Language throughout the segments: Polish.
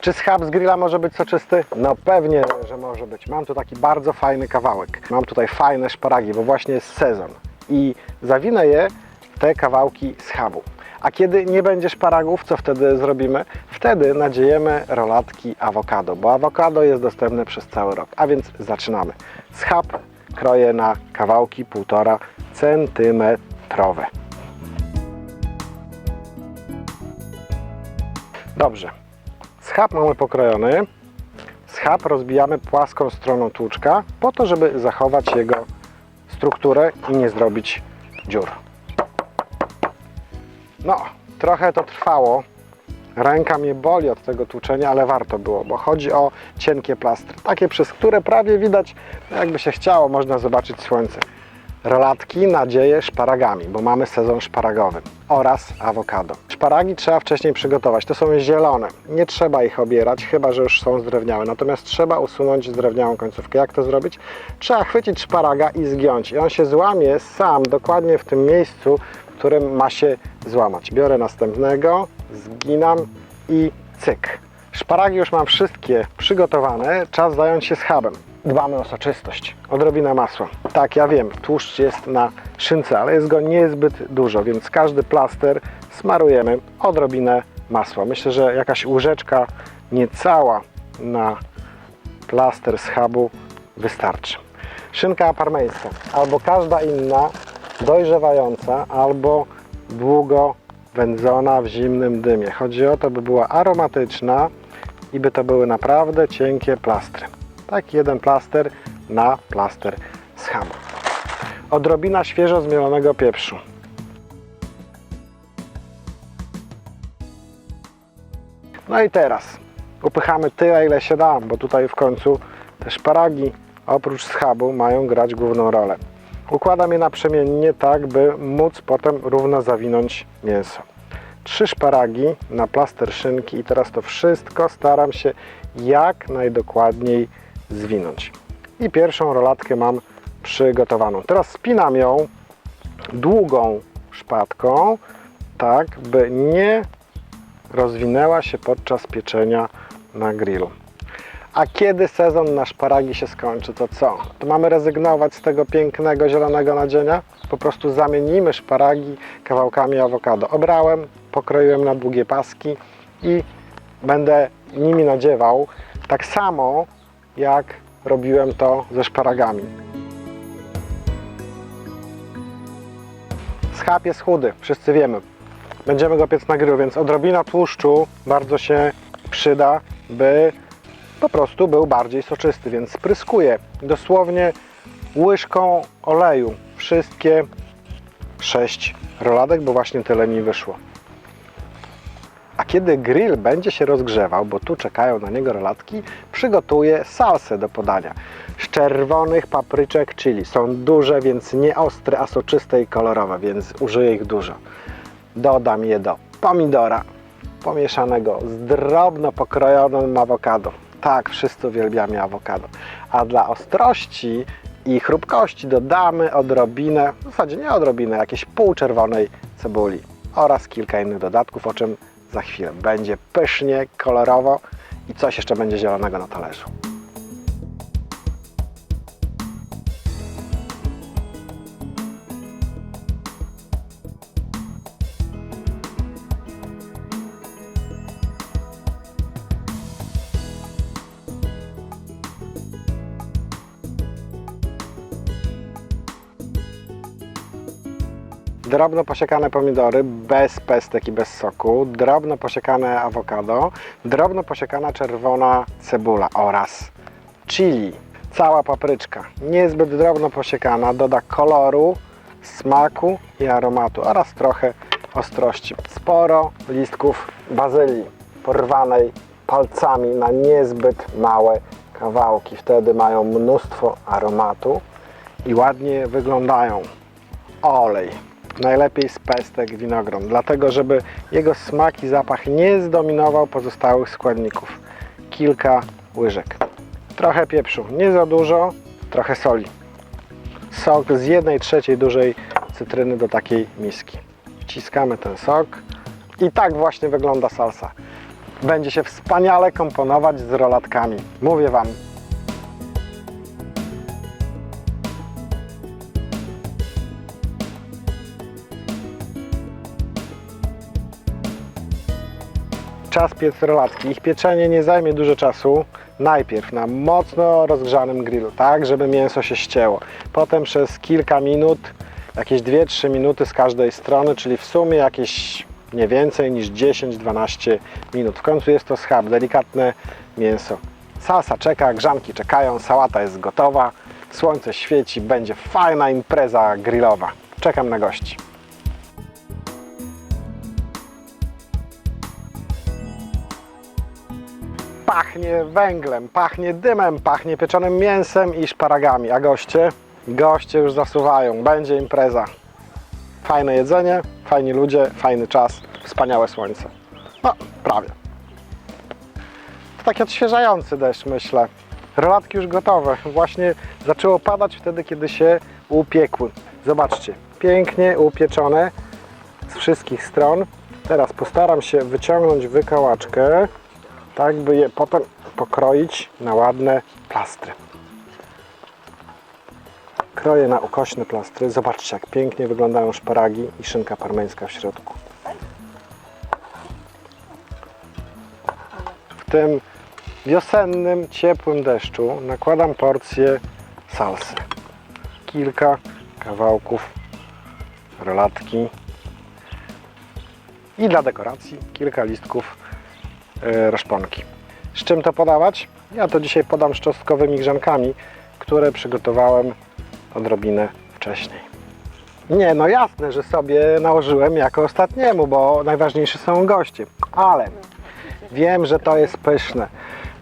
Czy schab z grilla może być soczysty? No pewnie, że może być. Mam tu taki bardzo fajny kawałek. Mam tutaj fajne szparagi, bo właśnie jest sezon. I zawinę je w te kawałki schabu. A kiedy nie będzie szparagów, co wtedy zrobimy? Wtedy nadziejemy rolatki awokado, bo awokado jest dostępne przez cały rok. A więc zaczynamy. Schab kroję na kawałki 1,5 centymetrowe. Dobrze. Schab mamy pokrojony. Schab rozbijamy płaską stroną tłuczka po to, żeby zachować jego strukturę i nie zrobić dziur. No, trochę to trwało. Ręka mnie boli od tego tłuczenia, ale warto było, bo chodzi o cienkie plastry. Takie, przez które prawie widać, jakby się chciało, można zobaczyć słońce. Rolatki nadzieję szparagami, bo mamy sezon szparagowy oraz awokado. Szparagi trzeba wcześniej przygotować. To są zielone. Nie trzeba ich obierać, chyba że już są zdrewniałe. Natomiast trzeba usunąć zdrewniałą końcówkę. Jak to zrobić? Trzeba chwycić szparaga i zgiąć. I on się złamie sam dokładnie w tym miejscu, w którym ma się złamać. Biorę następnego, zginam i cyk. Szparagi już mam wszystkie przygotowane. Czas zająć się schabem. Dbamy o soczystość. Odrobina masła. Tak, ja wiem, tłuszcz jest na szynce, ale jest go niezbyt dużo, więc każdy plaster smarujemy odrobinę masła. Myślę, że jakaś łyżeczka niecała na plaster schabu wystarczy. Szynka parmeńska, albo każda inna, dojrzewająca, albo długo wędzona w zimnym dymie. Chodzi o to, by była aromatyczna i by to były naprawdę cienkie plastry. Tak, jeden plaster na plaster schabu. Odrobina świeżo zmielonego pieprzu. No i teraz upychamy tyle, ile się da, bo tutaj w końcu te szparagi oprócz schabu mają grać główną rolę. Układam je naprzemiennie tak, by móc potem równo zawinąć mięso. Trzy szparagi na plaster szynki i teraz to wszystko staram się jak najdokładniej zwinąć. I pierwszą rolatkę mam przygotowaną. Teraz spinam ją długą szpatką, tak by nie rozwinęła się podczas pieczenia na grillu. A kiedy sezon na szparagi się skończy, to co? To mamy rezygnować z tego pięknego zielonego nadzienia? Po prostu zamienimy szparagi kawałkami awokado. Obrałem, pokroiłem na długie paski i będę nimi nadziewał tak samo jak robiłem to ze szparagami. Schab jest chudy, wszyscy wiemy. Będziemy go piec na grillu, więc odrobina tłuszczu bardzo się przyda, by po prostu był bardziej soczysty, więc spryskuję dosłownie łyżką oleju wszystkie sześć roladek, bo właśnie tyle mi wyszło. Kiedy grill będzie się rozgrzewał, bo tu czekają na niego rolatki, przygotuję salsę do podania. Z czerwonych papryczek chili. Są duże, więc nie ostre, a soczyste i kolorowe, więc użyję ich dużo. Dodam je do pomidora pomieszanego z drobno pokrojonym awokado. Tak, wszyscy uwielbiamy awokado. A dla ostrości i chrupkości dodamy odrobinę, w zasadzie nie odrobinę, jakieś pół czerwonej cebuli oraz kilka innych dodatków, o czym za chwilę. Będzie pysznie, kolorowo i coś jeszcze będzie zielonego na talerzu. Drobno posiekane pomidory bez pestek i bez soku, drobno posiekane awokado, drobno posiekana czerwona cebula oraz chili, cała papryczka, niezbyt drobno posiekana, doda koloru, smaku i aromatu oraz trochę ostrości. Sporo listków bazylii porwanej palcami na niezbyt małe kawałki. Wtedy mają mnóstwo aromatu i ładnie wyglądają. Olej najlepiej z pestek winogron, dlatego żeby jego smak i zapach nie zdominował pozostałych składników. Kilka łyżek. Trochę pieprzu, nie za dużo, trochę soli. Sok z jednej trzeciej dużej cytryny do takiej miski. Wciskamy ten sok i tak właśnie wygląda salsa. będzie się wspaniale komponować z rolatkami. Mówię Wam. Czas piec rolatki. Ich pieczenie nie zajmie dużo czasu. Najpierw na mocno rozgrzanym grillu, tak żeby mięso się ścięło. Potem przez kilka minut, jakieś 2-3 minuty z każdej strony, czyli w sumie jakieś nie więcej niż 10-12 minut. W końcu jest to schab, delikatne mięso. Salsa czeka, grzanki czekają, sałata jest gotowa, słońce świeci, będzie fajna impreza grillowa. Czekam na gości. Pachnie węglem, pachnie dymem, pachnie pieczonym mięsem i szparagami. A goście? Goście już zasuwają, będzie impreza. Fajne jedzenie, fajni ludzie, fajny czas, wspaniałe słońce. No, prawie. To taki odświeżający deszcz, myślę. Rolatki już gotowe. Właśnie zaczęło padać wtedy, kiedy się upiekły. Zobaczcie, pięknie upieczone z wszystkich stron. Teraz postaram się wyciągnąć wykałaczkę, tak by je potem pokroić na ładne plastry. Kroję na ukośne plastry. Zobaczcie, jak pięknie wyglądają szparagi i szynka parmeńska w środku. W tym wiosennym, ciepłym deszczu nakładam porcję salsy. Kilka kawałków rolatki i dla dekoracji kilka listków roszponki. Z czym to podawać? Ja to dzisiaj podam z czosnkowymi grzankami, które przygotowałem odrobinę wcześniej. Nie, no jasne, że sobie nałożyłem jako ostatniemu, bo najważniejsi są goście. Ale wiem, że to jest pyszne,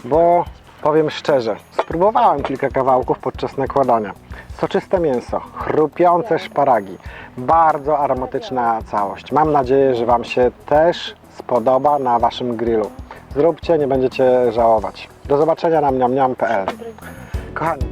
bo powiem szczerze, spróbowałem kilka kawałków podczas nakładania. Soczyste mięso, chrupiące szparagi, bardzo aromatyczna całość. Mam nadzieję, że Wam się też spodoba na Waszym grillu. Zróbcie, nie będziecie żałować. Do zobaczenia na mniamniam.pl Kochani,